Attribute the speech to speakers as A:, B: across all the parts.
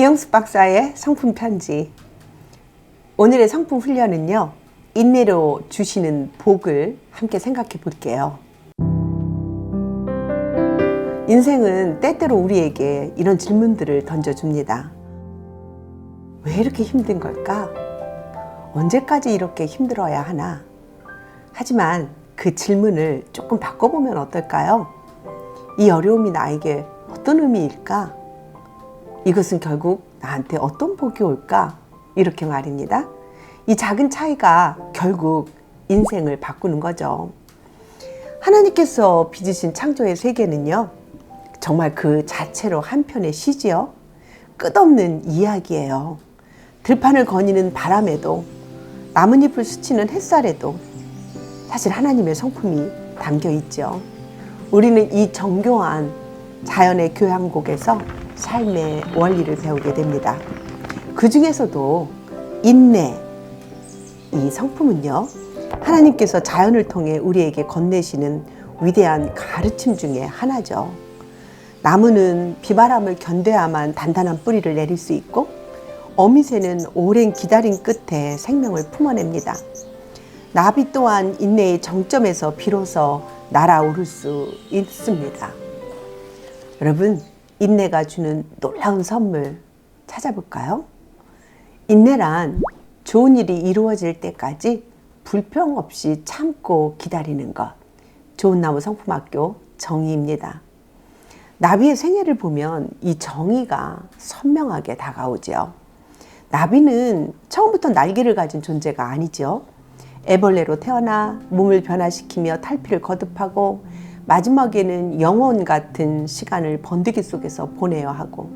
A: 이영수 박사의 성품 편지. 오늘의 성품 훈련은요, 인내로 주시는 복을 함께 생각해 볼게요. 인생은 때때로 우리에게 이런 질문들을 던져줍니다. 왜 이렇게 힘든 걸까? 언제까지 이렇게 힘들어야 하나? 하지만 그 질문을 조금 바꿔보면 어떨까요? 이 어려움이 나에게 어떤 의미일까? 이것은 결국 나한테 어떤 복이 올까? 이렇게 말입니다. 이 작은 차이가 결국 인생을 바꾸는 거죠. 하나님께서 빚으신 창조의 세계는요, 정말 그 자체로 한편의 시지요. 끝없는 이야기예요. 들판을 거니는 바람에도, 나뭇잎을 스치는 햇살에도 사실 하나님의 성품이 담겨 있죠. 우리는 이 정교한 자연의 교향곡에서 삶의 원리를 배우게 됩니다. 그 중에서도 인내, 이 성품은요, 하나님께서 자연을 통해 우리에게 건네시는 위대한 가르침 중에 하나죠. 나무는 비바람을 견뎌야만 단단한 뿌리를 내릴 수 있고, 어미새는 오랜 기다림 끝에 생명을 품어냅니다. 나비 또한 인내의 정점에서 비로소 날아오를 수 있습니다. 여러분, 인내가 주는 놀라운 선물 찾아볼까요? 인내란 좋은 일이 이루어질 때까지 불평 없이 참고 기다리는 것. 좋은 나무 성품학교 정의입니다. 나비의 생애를 보면 이 정의가 선명하게 다가오죠. 나비는 처음부터 날개를 가진 존재가 아니죠. 애벌레로 태어나 몸을 변화시키며 탈피를 거듭하고 마지막에는 영원 같은 시간을 번데기 속에서 보내야 하고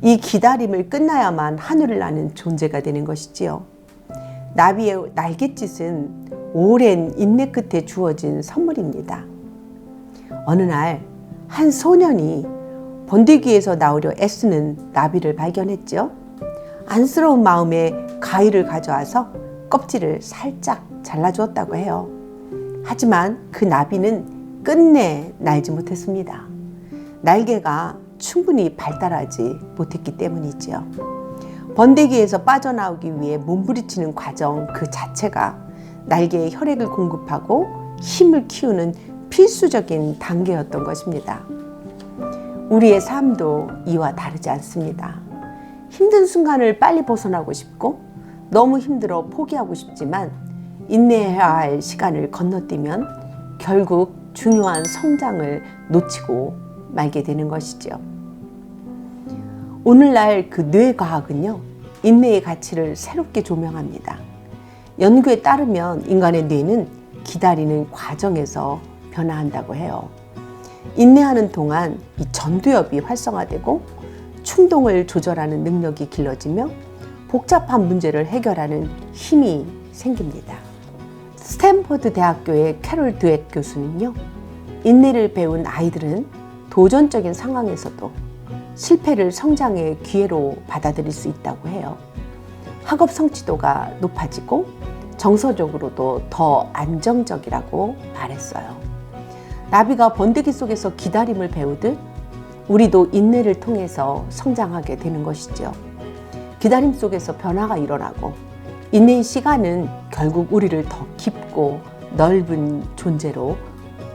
A: 이 기다림을 끝나야만 하늘을 나는 존재가 되는 것이지요. 나비의 날갯짓은 오랜 인내 끝에 주어진 선물입니다. 어느 날 한 소년이 번데기에서 나오려 애쓰는 나비를 발견했죠. 안쓰러운 마음에 가위를 가져와서 껍질을 살짝 잘라주었다고 해요. 하지만 그 나비는 끝내 날지 못했습니다. 날개가 충분히 발달하지 못했기 때문이지요. 번데기에서 빠져나오기 위해 몸부리치는 과정 그 자체가 날개에 혈액을 공급하고 힘을 키우는 필수적인 단계였던 것입니다. 우리의 삶도 이와 다르지 않습니다. 힘든 순간을 빨리 벗어나고 싶고 너무 힘들어 포기하고 싶지만 인내해야 할 시간을 건너뛰면 결국 중요한 성장을 놓치고 말게 되는 것이죠. 오늘날 그 뇌과학은요, 인내의 가치를 새롭게 조명합니다. 연구에 따르면 인간의 뇌는 기다리는 과정에서 변화한다고 해요. 인내하는 동안 이 전두엽이 활성화되고 충동을 조절하는 능력이 길러지며 복잡한 문제를 해결하는 힘이 생깁니다. 스탠퍼드 대학교의 캐롤 드웻 교수는요, 인내를 배운 아이들은 도전적인 상황에서도 실패를 성장의 기회로 받아들일 수 있다고 해요. 학업 성취도가 높아지고 정서적으로도 더 안정적이라고 말했어요. 나비가 번데기 속에서 기다림을 배우듯 우리도 인내를 통해서 성장하게 되는 것이죠. 기다림 속에서 변화가 일어나고 인내의 시간은 결국 우리를 더 깊고 넓은 존재로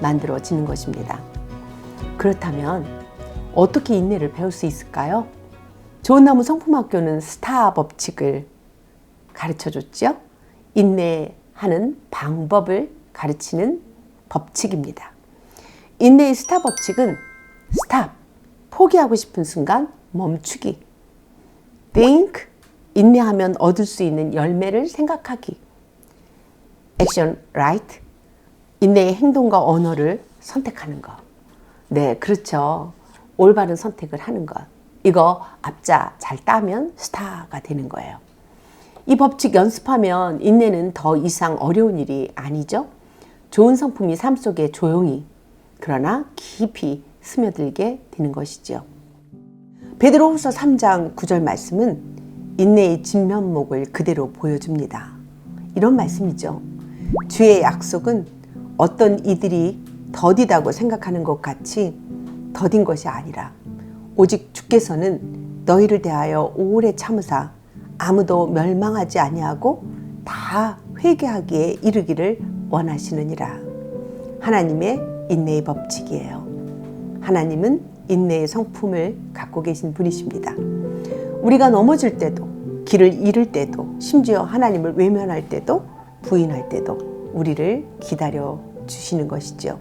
A: 만들어지는 것입니다. 그렇다면 어떻게 인내를 배울 수 있을까요? 좋은 나무 성품학교는 스타 법칙을 가르쳐 줬죠. 인내하는 방법을 가르치는 법칙입니다. 인내의 스타 법칙은 스탑, 포기하고 싶은 순간 멈추기. think, 인내하면 얻을 수 있는 열매를 생각하기. 액션, right, 인내의 행동과 언어를 선택하는 것. 네, 그렇죠. 올바른 선택을 하는 것. 이거 앞자 잘 따면 스타가 되는 거예요. 이 법칙 연습하면 인내는 더 이상 어려운 일이 아니죠. 좋은 성품이 삶 속에 조용히 그러나 깊이 스며들게 되는 것이죠. 베드로후서 3장 9절 말씀은 인내의 진면목을 그대로 보여줍니다. 이런 말씀이죠. 주의 약속은 어떤 이들이 더디다고 생각하는 것 같이 더딘 것이 아니라 오직 주께서는 너희를 대하여 오래 참으사 아무도 멸망하지 아니하고 다 회개하기에 이르기를 원하시느니라. 하나님의 인내의 법칙이에요. 하나님은 인내의 성품을 갖고 계신 분이십니다. 우리가 넘어질 때도, 길을 잃을 때도, 심지어 하나님을 외면할 때도, 부인할 때도 우리를 기다려 주시는 것이죠.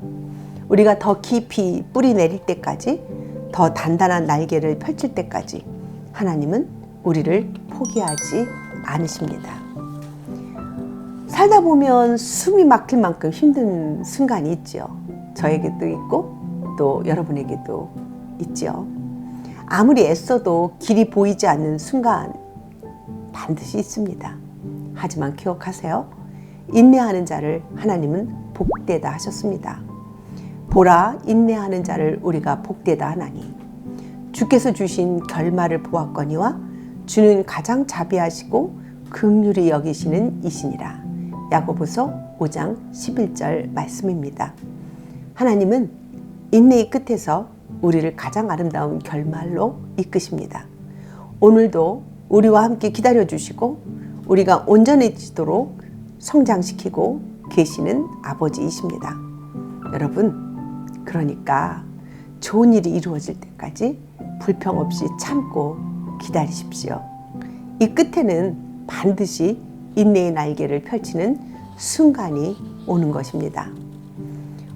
A: 우리가 더 깊이 뿌리 내릴 때까지, 더 단단한 날개를 펼칠 때까지 하나님은 우리를 포기하지 않으십니다. 살다 보면 숨이 막힐 만큼 힘든 순간이 있죠. 저에게도 있고 또 여러분에게도 있죠. 아무리 애써도 길이 보이지 않는 순간 반드시 있습니다. 하지만 기억하세요. 인내하는 자를 하나님은 복되다 하셨습니다. 보라 인내하는 자를 우리가 복되다 하나니 주께서 주신 결말을 보았거니와 주는 가장 자비하시고 긍휼히 여기시는 이시니라. 야고보서 5장 11절 말씀입니다. 하나님은 인내의 끝에서 우리를 가장 아름다운 결말로 이끄십니다. 오늘도 우리와 함께 기다려 주시고 우리가 온전해지도록 성장시키고 계시는 아버지이십니다. 여러분, 그러니까 좋은 일이 이루어질 때까지 불평 없이 참고 기다리십시오. 이 끝에는 반드시 인내의 날개를 펼치는 순간이 오는 것입니다.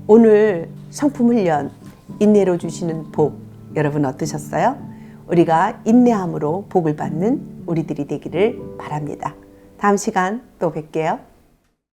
A: 오늘 성품 훈련 인내로 주시는 복 여러분 어떠셨어요? 우리가 인내함으로 복을 받는 우리들이 되기를 바랍니다. 다음 시간 또 뵐게요.